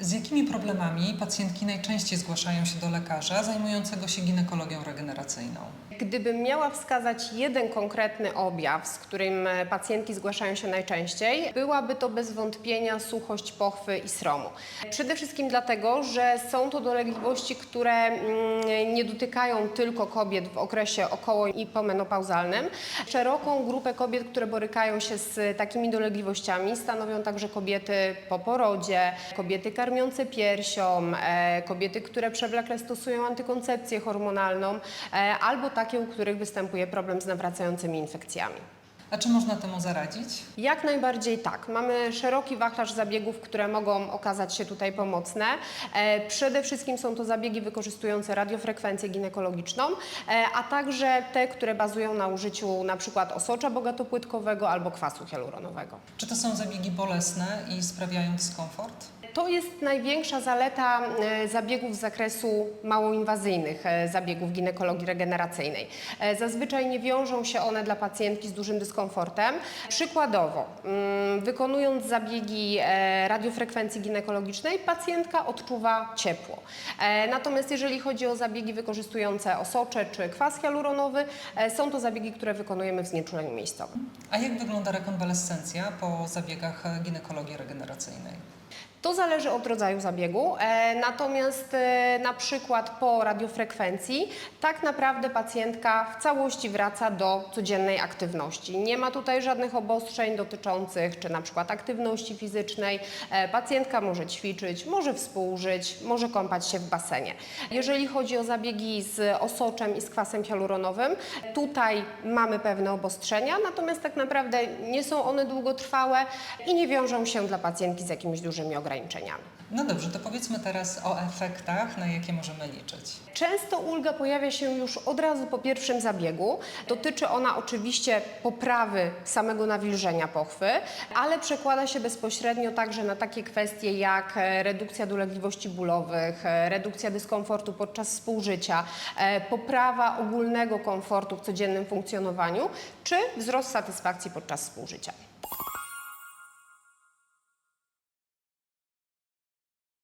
Z jakimi problemami pacjentki najczęściej zgłaszają się do lekarza zajmującego się ginekologią regeneracyjną? Gdybym miała wskazać jeden konkretny objaw, z którym pacjentki zgłaszają się najczęściej, byłaby to bez wątpienia suchość pochwy i sromu. Przede wszystkim dlatego, że są to dolegliwości, które mm, nie dotykają tylko kobiet w okresie około i pomenopauzalnym. Szeroką grupę kobiet, które borykają się z takimi dolegliwościami stanowią także kobiety po porodzie, kobiety karmiące piersią, e, kobiety, które przewlekle stosują antykoncepcję hormonalną e, albo takie, u których występuje problem z nawracającymi infekcjami. A czy można temu zaradzić? Jak najbardziej tak. Mamy szeroki wachlarz zabiegów, które mogą okazać się tutaj pomocne. E, przede wszystkim są to zabiegi wykorzystujące radiofrekwencję ginekologiczną, e, a także te, które bazują na użyciu na przykład osocza bogatopłytkowego albo kwasu hialuronowego. Czy to są zabiegi bolesne i sprawiają dyskomfort? To jest największa zaleta e, zabiegów z zakresu małoinwazyjnych, zabiegów ginekologii regeneracyjnej. Zazwyczaj nie wiążą się one dla pacjentki z dużym dyskomfortem. Przykładowo, mm, wykonując zabiegi e, radiofrekwencji ginekologicznej, pacjentka odczuwa ciepło. E, Natomiast jeżeli chodzi o zabiegi wykorzystujące osocze czy kwas hialuronowy, e, są to zabiegi, które wykonujemy w znieczuleniu miejscowym. A jak wygląda rekonwalescencja po zabiegach ginekologii regeneracyjnej? To zależy od rodzaju zabiegu, e, natomiast e, na przykład po radiofrekwencji tak naprawdę pacjentka w całości wraca do codziennej aktywności. Nie ma tutaj żadnych obostrzeń dotyczących czy na przykład aktywności fizycznej. E, pacjentka może ćwiczyć, może współżyć, może kąpać się w basenie. Jeżeli chodzi o zabiegi z osoczem i z kwasem hialuronowym, tutaj mamy pewne obostrzenia, natomiast tak naprawdę nie są one długotrwałe i nie wiążą się dla pacjentki z jakimiś dużymi ograniczeniami. No dobrze, to powiedzmy teraz o efektach, na jakie możemy liczyć. Często ulga pojawia się już od razu po pierwszym zabiegu. Dotyczy ona oczywiście poprawy samego nawilżenia pochwy, ale przekłada się bezpośrednio także na takie kwestie jak e, redukcja dolegliwości bólowych, e, redukcja dyskomfortu podczas współżycia, e, poprawa ogólnego komfortu w codziennym funkcjonowaniu czy wzrost satysfakcji podczas współżycia.